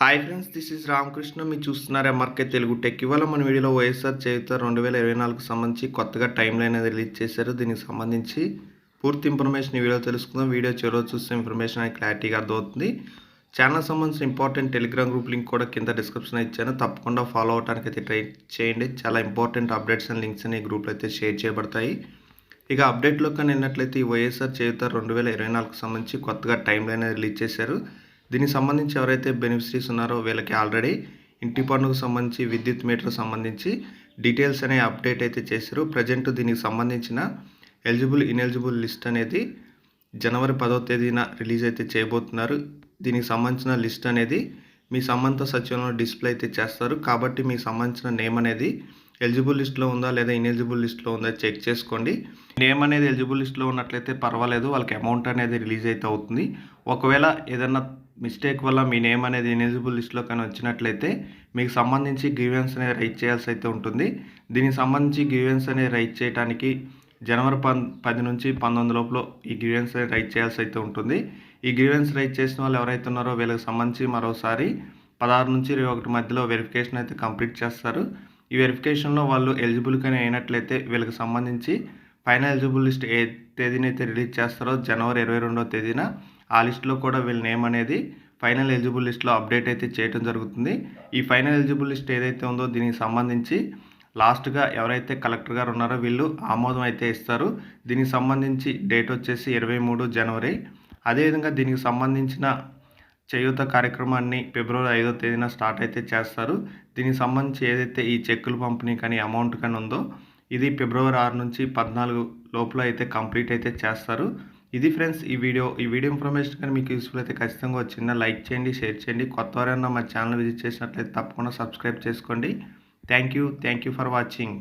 Hi friends this is Ramakrishna మీరు చూస్తున్నారు MRK Telugu tech ఇవాళ మన వీడియోలో వైఎస్ఆర్ చేయుత రెండు వేల ఇరవై నాలుగు సంబంధించి కొత్తగా టైం లైన్ అనేది రిలీజ్ చేశారు. దీనికి సంబంధించి పూర్తి ఇన్ఫర్మేషన్ ఈ వీడియో తెలుసుకుందాం. వీడియో చివరి చూస్తే ఇన్ఫర్మేషన్ అనేది క్లారిటీగా అర్థమవుతుంది. ఛానల్ సంబంధించిన ఇంపార్టెంట్ టెలిగ్రామ్ గ్రూప్ లింక్ కూడా కింద డిస్క్రిప్షన్ ఇచ్చాను. తప్పకుండా ఫాలో అవడానికి అయితే ట్రై చేయండి. చాలా ఇంపార్టెంట్ అప్డేట్స్ అండ్ లింక్స్ అని ఈ గ్రూప్లో అయితే షేర్ చేయబడతాయి. ఇక అప్డేట్లో కానీ నిన్నట్లయితే ఈ వైఎస్ఆర్ చేయుత రెండు వేల ఇరవై నాలుగుకు సంబంధించి కొత్తగా టైం లైన్ అనేది రిలీజ్ చేశారు. దీనికి సంబంధించి ఎవరైతే బెనిఫిషరీస్ ఉన్నారో వీళ్ళకి ఆల్రెడీ ఇంటి పన్నుకు సంబంధించి విద్యుత్ మీటర్ సంబంధించి డీటెయిల్స్ అనే అప్డేట్ అయితే చేశారు. ప్రజెంట్ దీనికి సంబంధించిన ఎలిజిబుల్ ఇనెలిజిబుల్ లిస్ట్ అనేది జనవరి పదో తేదీన రిలీజ్ అయితే చేయబోతున్నారు. దీనికి సంబంధించిన లిస్ట్ అనేది మీ సంబంధిత సచివాలయంలో డిస్ప్లే అయితే చేస్తారు. కాబట్టి మీకు సంబంధించిన నేమ్ అనేది ఎలిజిబుల్ లిస్ట్లో ఉందా లేదా ఇనెలిజిబుల్ లిస్ట్లో ఉందా చెక్ చేసుకోండి. నేమ్ అనేది ఎలిజిబుల్ లిస్ట్లో ఉన్నట్లయితే పర్వాలేదు. వాళ్ళకి అమౌంట్ అనేది రిలీజ్ అయితే అవుతుంది. ఒకవేళ ఏదైనా మిస్టేక్ వల్ల మీ నేమ్ అనేది ఎలిజిబుల్ లిస్ట్లో కానీ వచ్చినట్లయితే మీకు సంబంధించి గ్రీవెన్స్ అనేది రైట్ చేయాల్సి అయితే ఉంటుంది. దీనికి సంబంధించి గ్రీవెన్స్ అనేది రైట్ చేయడానికి జనవరి పన్ పది నుంచి పంతొమ్మిది లోపల ఈ గ్రీవెన్స్ అనేది రైట్ చేయాల్సి అయితే ఉంటుంది. ఈ గ్రీవెన్స్ రైట్ చేసిన వాళ్ళు ఎవరైతే ఉన్నారో వీళ్ళకి సంబంధించి మరోసారి పదహారు నుంచి ఇరవై ఒకటి మధ్యలో వెరిఫికేషన్ అయితే కంప్లీట్ చేస్తారు. ఈ వెరిఫికేషన్లో వాళ్ళు ఎలిజిబుల్ కానీ అయినట్లయితే వీళ్ళకి సంబంధించి ఫైనల్ ఎలిజిబుల్ లిస్ట్ ఏ తేదీనైతే రిలీజ్ చేస్తారో జనవరి ఇరవై రెండవ తేదీన ఆ లిస్ట్లో కూడా వీళ్ళ నేమ్ అనేది ఫైనల్ ఎలిజిబుల్ లిస్ట్లో అప్డేట్ అయితే చేయడం జరుగుతుంది. ఈ ఫైనల్ ఎలిజిబుల్ లిస్ట్ ఏదైతే ఉందో దీనికి సంబంధించి లాస్ట్గా ఎవరైతే కలెక్టర్ గారు ఉన్నారో వీళ్ళు ఆమోదం అయితే ఇస్తారు. దీనికి సంబంధించి డేట్ వచ్చేసి ఇరవై మూడు జనవరి. అదేవిధంగా దీనికి సంబంధించిన చేయూత కార్యక్రమాన్ని ఫిబ్రవరి ఐదో తేదీన స్టార్ట్ అయితే చేస్తారు. దీనికి సంబంధించి ఏదైతే ఈ చెక్కులు పంపిణీ కానీ అమౌంట్ కానీ ఉందో ఇది ఫిబ్రవరి ఆరు నుంచి పద్నాలుగు లోపల అయితే కంప్లీట్ అయితే చేస్తారు. ఇది ఫ్రెండ్స్ ఈ వీడియో. ఈ వీడియో ఇన్ఫర్మేషన్ కానీ మీకు యూస్ఫుల్ అయితే ఖచ్చితంగా చిన్న లైక్ చేయండి షేర్ చేయండి. కొత్త వారైనా మా ఛానల్ విజిట్ చేసినట్లయితే తప్పకుండా సబ్స్క్రైబ్ చేసుకోండి. Thank you thank you for watching